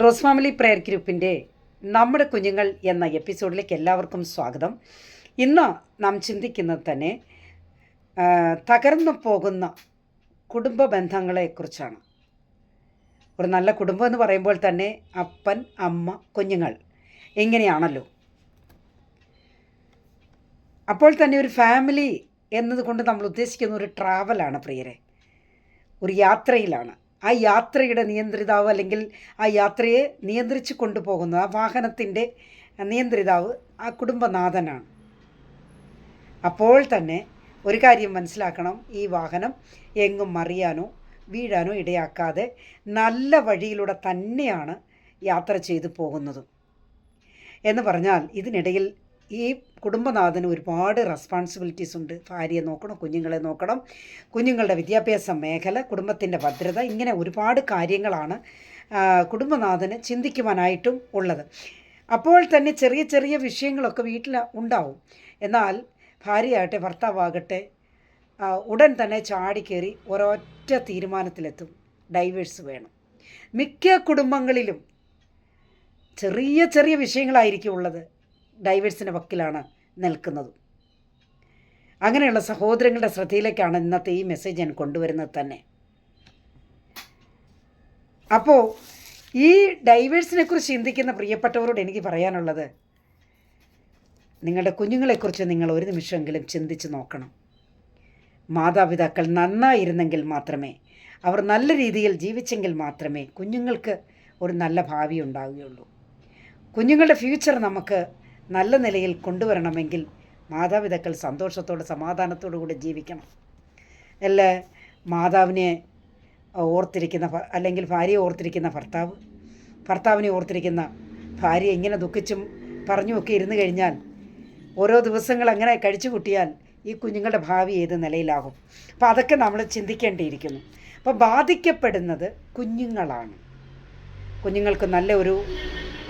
Rose family prayer ഗ്രൂപ്പിന്റെ നമ്മുടെ കുഞ്ഞുങ്ങൾ എന്ന എപ്പിസോഡിലേക്ക് എല്ലാവർക്കും സ്വാഗതം. ഇന്ന് നാം ചിന്തിക്കുന്നത് തന്നെ തകർന്നു പോകുന്ന കുടുംബ ബന്ധങ്ങളെക്കുറിച്ചാണ് ഒരു നല്ല കുടുംബം എന്ന് പറയുമ്പോൾ തന്നെ അപ്പൻ അമ്മ കുഞ്ഞുങ്ങൾ എങ്ങനെയാണല്ലോ അപ്പോൾ തന്നെ ഒരു ഫാമിലി എന്നതുകൊണ്ട് നമ്മൾ ഉദ്ദേശിക്കുന്ന ഒരു ട്രാവലാണ് പ്രിയരെ. ഒരു യാത്രയിലാണ്. ആ യാത്രയുടെ നിയന്ത്രിതാവ് അല്ലെങ്കിൽ ആ യാത്രയെ നിയന്ത്രിച്ച് കൊണ്ടുപോകുന്ന ആ വാഹനത്തിന്റെ നിയന്ത്രിതാവ് ആ കുടുംബനാഥനാണ്. അപ്പോൾ തന്നെ ഒരു കാര്യം മനസ്സിലാക്കണം. ഈ വാഹനം എങ്ങും മറിയാനോ വീഴാനോ ഇടയാക്കാതെ നല്ല വഴിയിലൂടെ തന്നെയാണ് യാത്ര ചെയ്തു പോകുന്നതും. എന്ന് പറഞ്ഞാൽ ഇതിനിടയിൽ ഈ കുടുംബനാഥന് ഒരുപാട് റെസ്പോൺസിബിലിറ്റീസ് ഉണ്ട്. ഭാര്യയെ നോക്കണം കുഞ്ഞുങ്ങളെ നോക്കണം. കുഞ്ഞുങ്ങളുടെ വിദ്യാഭ്യാസ മേഖല കുടുംബത്തിന്റെ ഭദ്രത ഇങ്ങനെ ഒരുപാട് കാര്യങ്ങളാണ് കുടുംബനാഥന് ചിന്തിക്കുവാനായിട്ടും ഉള്ളത്. അപ്പോൾ തന്നെ ചെറിയ ചെറിയ വിഷയങ്ങളൊക്കെ വീട്ടിൽ ഉണ്ടാവും. എന്നാൽ ഭാര്യയാകട്ടെ ഭർത്താവാകട്ടെ ഉടൻ തന്നെ ചാടിക്കേറി ഒരൊറ്റ തീരുമാനത്തിലെത്തും. ഡൈവേഴ്സ് വേണം. മിക്ക കുടുംബങ്ങളിലും ചെറിയ ചെറിയ വിഷയങ്ങളായിരിക്കും ഉള്ളത്. ഡൈവേഴ്സിന്റെ വക്കിലാണ് നിൽക്കുന്നത്. അങ്ങനെയുള്ള സഹോദരങ്ങളുടെ ശ്രദ്ധയിലേക്കാണ് ഇന്നത്തെ ഈ മെസ്സേജ് ഞാൻ കൊണ്ടുവരുന്നത് തന്നെ. അപ്പോൾ ഈ ഡൈവേഴ്സിനെ കുറിച്ച് ചിന്തിക്കുന്ന പ്രിയപ്പെട്ടവരോട് എനിക്ക് പറയാനുള്ളത് നിങ്ങളുടെ കുഞ്ഞുങ്ങളെക്കുറിച്ച് നിങ്ങൾ ഒരു നിമിഷമെങ്കിലും ചിന്തിച്ച് നോക്കണം. മാതാപിതാക്കൾ നന്നായിരുന്നെങ്കിൽ മാത്രമേ അവർ നല്ല രീതിയിൽ ജീവിച്ചെങ്കിൽ മാത്രമേ കുഞ്ഞുങ്ങൾക്ക് ഒരു നല്ല ഭാവി ഉണ്ടാവുകയുള്ളൂ. കുഞ്ഞുങ്ങളുടെ ഫ്യൂച്ചർ നമുക്ക് നല്ല നിലയിൽ കൊണ്ടുവരണമെങ്കിൽ മാതാപിതാക്കൾ സന്തോഷത്തോടെ സമാധാനത്തോടു കൂടി ജീവിക്കണം. അല്ല മാതാവിനെ ഓർത്തിരിക്കുന്ന അല്ലെങ്കിൽ ഭാര്യയെ ഓർത്തിരിക്കുന്ന ഭർത്താവ് ഭർത്താവിനെ ഓർത്തിരിക്കുന്ന ഭാര്യ ഇങ്ങനെ ദുഃഖിച്ചും പറഞ്ഞുമൊക്കെ ഇരുന്ന് കഴിഞ്ഞാൽ ഓരോ ദിവസങ്ങൾ അങ്ങനെ കഴിച്ചു കൂട്ടിയാൽ ഈ കുഞ്ഞുങ്ങളുടെ ഭാവി ഏത് നിലയിലാകും? അപ്പോൾ അതൊക്കെ നമ്മൾ ചിന്തിക്കേണ്ടിയിരിക്കുന്നു. അപ്പോൾ ബാധിക്കപ്പെടുന്നത് കുഞ്ഞുങ്ങളാണ്. കുഞ്ഞുങ്ങൾക്ക് നല്ല ഒരു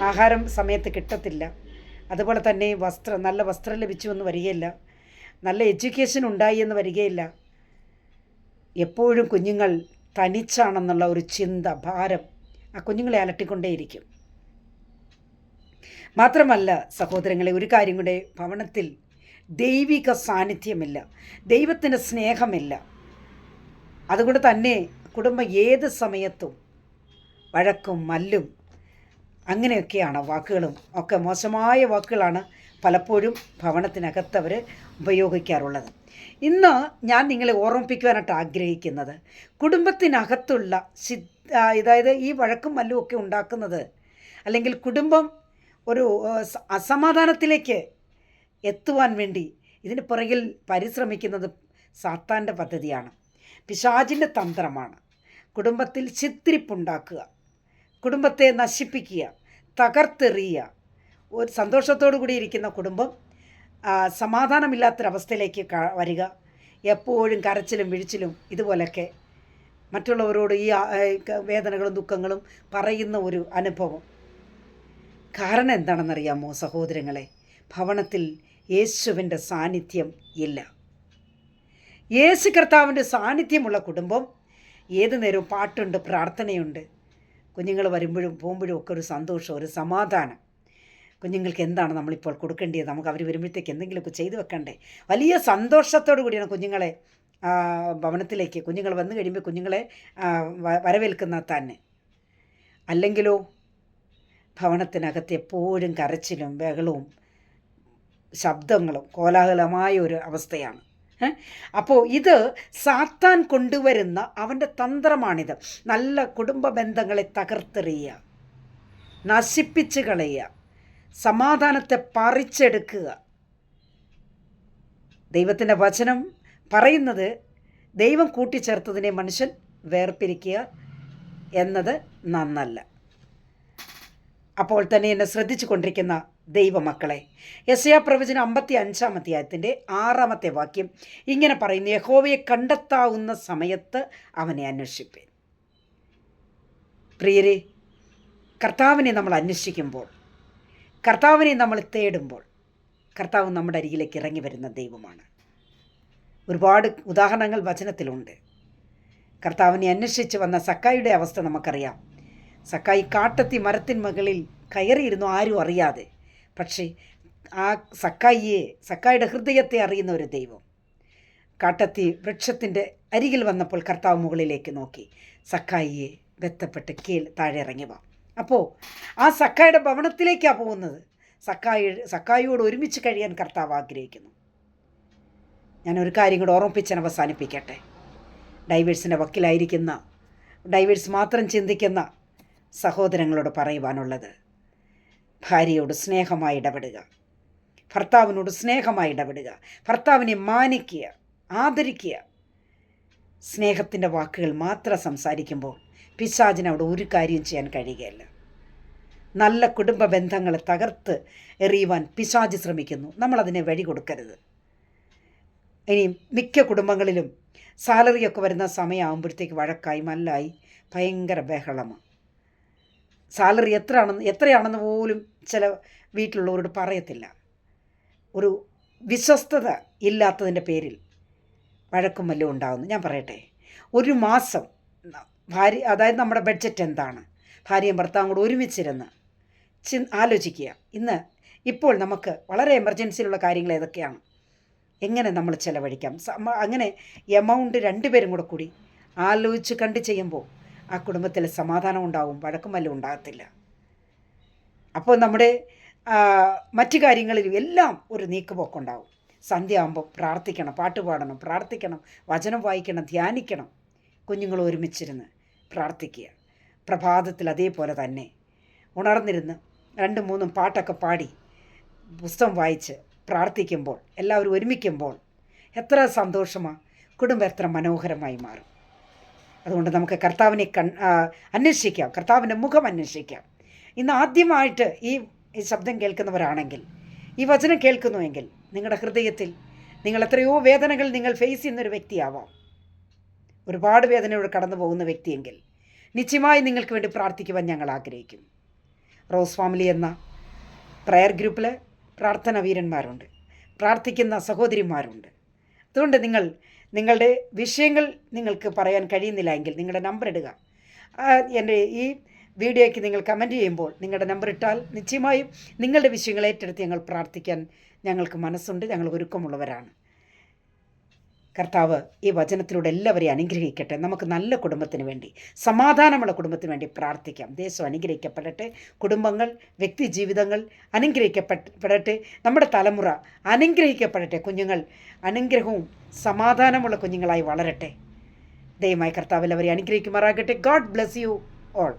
ആഹാരം സമയത്ത് കിട്ടത്തില്ല. അതുപോലെ തന്നെ വസ്ത്രം നല്ല വസ്ത്രം ലഭിച്ചു എന്ന് വരികയില്ല. നല്ല എഡ്യൂക്കേഷൻ ഉണ്ടായി എന്ന് വരികയില്ല. എപ്പോഴും കുഞ്ഞുങ്ങൾ തനിച്ചാണെന്നുള്ള ഒരു ചിന്ത ഭാരം ആ കുഞ്ഞുങ്ങളെ അലട്ടിക്കൊണ്ടേയിരിക്കും. മാത്രമല്ല സഹോദരങ്ങളെ ഒരു കാര്യം കൂടെ ഭവനത്തിൽ ദൈവിക സാന്നിധ്യമില്ല ദൈവത്തിന്റെ സ്നേഹമില്ല. അതുകൊണ്ട് തന്നെ കുടുംബം ഏത് സമയത്തും വഴക്കും മല്ലും അങ്ങനെയൊക്കെയാണ് വാക്കുകളും. ഒക്കെ മോശമായ വാക്കുകളാണ് പലപ്പോഴും ഭവനത്തിനകത്ത് ഉപയോഗിക്കാറുള്ളത്. ഇന്ന് ഞാൻ നിങ്ങളെ ഓർമ്മിപ്പിക്കുവാനായിട്ട് ആഗ്രഹിക്കുന്നത് കുടുംബത്തിനകത്തുള്ള സി അതായത് ഈ വഴക്കും മല്ലും ഒക്കെ ഉണ്ടാക്കുന്നത് അല്ലെങ്കിൽ കുടുംബം ഒരു അസമാധാനത്തിലേക്ക് എത്തുവാൻ വേണ്ടി ഇതിന് പുറകിൽ പരിശ്രമിക്കുന്നത് സാത്താന്റെ പദ്ധതിയാണ്. പിശാചിന്റെ തന്ത്രമാണ്. കുടുംബത്തിൽ ചിത്തിരിപ്പുണ്ടാക്കുക കുടുംബത്തെ നശിപ്പിക്കുക തകർത്തെറിയുക ഒരു സന്തോഷത്തോടു കൂടി ഇരിക്കുന്ന കുടുംബം സമാധാനമില്ലാത്തൊരവസ്ഥയിലേക്ക് വരിക എപ്പോഴും കരച്ചിലും വിഴിച്ചിലും ഇതുപോലൊക്കെ മറ്റുള്ളവരോട് ഈ വേദനകളും ദുഃഖങ്ങളും പറയുന്ന ഒരു അനുഭവം. കാരണം എന്താണെന്നറിയാമോ സഹോദരങ്ങളെ? ഭവനത്തിൽ യേശുവിന്റെ സാന്നിധ്യം ഇല്ല. യേശു കർത്താവിന്റെ സാന്നിധ്യമുള്ള കുടുംബം ഏതു നേരവും പാട്ടുണ്ട് പ്രാർത്ഥനയുണ്ട്. കുഞ്ഞുങ്ങൾ വരുമ്പോഴും പോകുമ്പോഴും ഒക്കെ ഒരു സന്തോഷം ഒരു സമാധാനം. കുഞ്ഞുങ്ങൾക്ക് എന്താണ് നമ്മളിപ്പോൾ കൊടുക്കേണ്ടത് നമുക്ക് അവർ വരുമ്പോഴത്തേക്ക് എന്തെങ്കിലുമൊക്കെ ചെയ്തു വെക്കണ്ടേ? വലിയ സന്തോഷത്തോടു കൂടിയാണ് കുഞ്ഞുങ്ങളെ ഭവനത്തിലേക്ക് കുഞ്ഞുങ്ങൾ വന്നു കഴിയുമ്പോൾ കുഞ്ഞുങ്ങളെ വരവേൽക്കുന്ന തന്നെ. അല്ലെങ്കിലോ ഭവനത്തിനകത്ത് എപ്പോഴും കരച്ചിലും ബഹളവും ശബ്ദങ്ങളും കോലാഹലമായ ഒരു അവസ്ഥയാണ്? അപ്പോൾ ഇത് സാത്താൻ കൊണ്ടുവരുന്ന അവന്റെ തന്ത്രമാണിത്. നല്ല കുടുംബ ബന്ധങ്ങളെ തകർത്തെറിയുക നശിപ്പിച്ച് കളയുക സമാധാനത്തെ പറിച്ചെടുക്കുക. ദൈവത്തിന്റെ വചനം പറയുന്നത് ദൈവം കൂട്ടിച്ചേർത്തതിനെ മനുഷ്യൻ വേർപിരിക്കുക എന്നത് നന്നല്ല. അപ്പോൾ തന്നെ എന്നെ ശ്രദ്ധിച്ചു കൊണ്ടിരിക്കുന്ന ദൈവമക്കളെ. യശയാ പ്രവചനം അമ്പത്തി അഞ്ചാം അധ്യായത്തിന്റെ ആറാമത്തെ വാക്യം ഇങ്ങനെ പറയുന്നു യഹോവയെ കണ്ടെത്താവുന്ന സമയത്ത് അവനെ അന്വേഷിപ്പേൻ. പ്രിയരെ കർത്താവിനെ നമ്മൾ അന്വേഷിക്കുമ്പോൾ കർത്താവിനെ നമ്മൾ തേടുമ്പോൾ കർത്താവ് നമ്മുടെ അരികിലേക്ക് ഇറങ്ങി വരുന്ന ദൈവമാണ്. ഒരുപാട് ഉദാഹരണങ്ങൾ വചനത്തിലുണ്ട്. കർത്താവിനെ അന്വേഷിച്ച് വന്ന സക്കായുടെ അവസ്ഥ നമുക്കറിയാം. സക്കായി കാട്ടത്തി മരത്തിൻ മകളിൽ കയറിയിരുന്നു ആരും അറിയാതെ. പക്ഷേ ആ സക്കായിയെ സക്കായിയുടെ ഹൃദയത്തെ അറിയുന്ന ഒരു ദൈവം. കാട്ടത്തി വൃക്ഷത്തിന്റെ അരികിൽ വന്നപ്പോൾ കർത്താവ് മുകളിലേക്ക് നോക്കി. സക്കായിയെ ബന്ധപ്പെട്ട് കീഴ് താഴെ ഇറങ്ങി വാ. അപ്പോൾ ആ സക്കായുടെ ഭവനത്തിലേക്കാണ് പോകുന്നത്. സക്കായി സക്കായിയോട് ഒരുമിച്ച് കഴിയാൻ കർത്താവ് ആഗ്രഹിക്കുന്നു. ഞാനൊരു കാര്യം കൂടെ ഓർമ്മിപ്പിച്ചാൽ അവസാനിപ്പിക്കട്ടെ. ഡൈവേഴ്സിന്റെ വക്കിലായിരിക്കുന്ന ഡൈവേഴ്സ് മാത്രം ചിന്തിക്കുന്ന സഹോദരങ്ങളോട് പറയുവാനുള്ളത്. ഭാര്യയോട് സ്നേഹമായി ഇടപെടുക. ഭർത്താവിനോട് സ്നേഹമായി ഇടപെടുക. ഭർത്താവിനെ മാനിക്കുക ആദരിക്കുക. സ്നേഹത്തിന്റെ വാക്കുകൾ മാത്രം സംസാരിക്കുമ്പോൾ പിശാചിന് അവിടെ ഒരു കാര്യം ചെയ്യാൻ കഴിയുകയില്ല. നല്ല കുടുംബ ബന്ധങ്ങളെ തകർത്ത് എറിയുവാൻ പിശാജ് ശ്രമിക്കുന്നു. നമ്മളതിനെ വഴി കൊടുക്കരുത്. ഇനി മിക്ക കുടുംബങ്ങളിലും സാലറിയൊക്കെ വരുന്ന സമയമാകുമ്പോഴത്തേക്ക് വഴക്കായി മല്ലായി ഭയങ്കര ബഹളമാണ്. സാലറി എത്രയാണെന്ന് എത്രയാണെന്ന് പോലും ചില വീട്ടിലുള്ളവരോട് പറയത്തില്ല. ഒരു വിശ്വസ്തത ഇല്ലാത്തതിന്റെ പേരിൽ വഴക്കും വല്ലതും ഉണ്ടാകുന്നു ഞാൻ പറയട്ടെ ഒരു മാസം ഭാര്യ അതായത് നമ്മുടെ ബഡ്ജറ്റ് എന്താണ്? ഭാര്യയും ഭർത്താവും കൂടെ ഒരുമിച്ചിരുന്ന് ചി ആലോചിക്കുക. ഇന്ന് ഇപ്പോൾ നമുക്ക് വളരെ എമർജൻസിയിലുള്ള കാര്യങ്ങൾ ഏതൊക്കെയാണ്? എങ്ങനെ നമ്മൾ ചിലവഴിക്കാം? അങ്ങനെ എമൗണ്ട് രണ്ടുപേരും കൂടെ കൂടി ആലോചിച്ച് കണ്ട് ചെയ്യുമ്പോൾ ആ കുടുംബത്തിൽ സമാധാനം ഉണ്ടാവും വഴക്കും വല്ലതും ഉണ്ടാകത്തില്ല. അപ്പോൾ നമ്മുടെ മറ്റു കാര്യങ്ങളിലും എല്ലാം ഒരു നീക്കുപോക്കുണ്ടാവും. സന്ധ്യ ആകുമ്പോൾ പ്രാർത്ഥിക്കണം പാട്ട് പാടണം പ്രാർത്ഥിക്കണം വചനം വായിക്കണം ധ്യാനിക്കണം. കുഞ്ഞുങ്ങൾ ഒരുമിച്ചിരുന്ന് പ്രാർത്ഥിക്കുക. പ്രഭാതത്തിൽ അതേപോലെ തന്നെ ഉണർന്നിരുന്ന് രണ്ടും മൂന്നും പാട്ടൊക്കെ പാടി പുസ്തകം വായിച്ച് പ്രാർത്ഥിക്കുമ്പോൾ എല്ലാവരും ഒരുമിക്കുമ്പോൾ എത്ര സന്തോഷമാണ് കുടുംബം എത്ര മനോഹരമായി മാറും. അതുകൊണ്ട് നമുക്ക് കർത്താവിനെ കൺ അന്വേഷിക്കാം. കർത്താവിന്റെ മുഖം അന്വേഷിക്കാം. ഇന്ന് ആദ്യമായിട്ട് ഈ ഈ ശബ്ദം കേൾക്കുന്നവരാണെങ്കിൽ ഈ വചനം കേൾക്കുന്നുവെങ്കിൽ നിങ്ങളുടെ ഹൃദയത്തിൽ നിങ്ങൾ എത്രയോ വേദനകൾ നിങ്ങൾ ഫേസ് ചെയ്യുന്നൊരു വ്യക്തിയാവാം. ഒരുപാട് വേദനയോട് കടന്നു പോകുന്ന വ്യക്തിയെങ്കിൽ നിശ്ചയമായി നിങ്ങൾക്ക് വേണ്ടി പ്രാർത്ഥിക്കുവാൻ ഞങ്ങൾ ആഗ്രഹിക്കും. റോസ് ഫാമിലി എന്ന പ്രയർ ഗ്രൂപ്പിൽ പ്രാർത്ഥന വീരന്മാരുണ്ട്. പ്രാർത്ഥിക്കുന്ന സഹോദരിമാരുണ്ട്. അതുകൊണ്ട് നിങ്ങൾ നിങ്ങളുടെ വിഷയങ്ങൾ നിങ്ങൾക്ക് പറയാൻ കഴിയുന്നില്ല എങ്കിൽ നിങ്ങളുടെ നമ്പർ ഇടുക. എന്റെ ഈ വീഡിയോയ്ക്ക് നിങ്ങൾ കമന്റ് ചെയ്യുമ്പോൾ നിങ്ങളുടെ നമ്പർ ഇട്ടാൽ നിശ്ചയമായും നിങ്ങളുടെ വിഷയങ്ങൾ ഏറ്റെടുത്ത് ഞങ്ങൾ പ്രാർത്ഥിക്കാൻ ഞങ്ങൾക്ക് മനസ്സുണ്ട് ഞങ്ങൾ ഒരുക്കമുള്ളവരാണ്. കർത്താവ് ഈ വചനത്തിലൂടെ എല്ലാവരെയും അനുഗ്രഹിക്കട്ടെ. നമുക്ക് നല്ല കുടുംബത്തിന് വേണ്ടി സമാധാനമുള്ള കുടുംബത്തിന് വേണ്ടി പ്രാർത്ഥിക്കാം. ദേശം അനുഗ്രഹിക്കപ്പെടട്ടെ. കുടുംബങ്ങൾ വ്യക്തി ജീവിതങ്ങൾ അനുഗ്രഹിക്കപ്പെടട്ടെ. നമ്മുടെ തലമുറ അനുഗ്രഹിക്കപ്പെടട്ടെ. കുഞ്ഞുങ്ങൾ അനുഗ്രഹവും സമാധാനമുള്ള കുഞ്ഞുങ്ങളായി വളരട്ടെ. ദയമായി കർത്താവ് എല്ലാവരെയും അനുഗ്രഹിക്കുമാറാകട്ടെ. God bless you all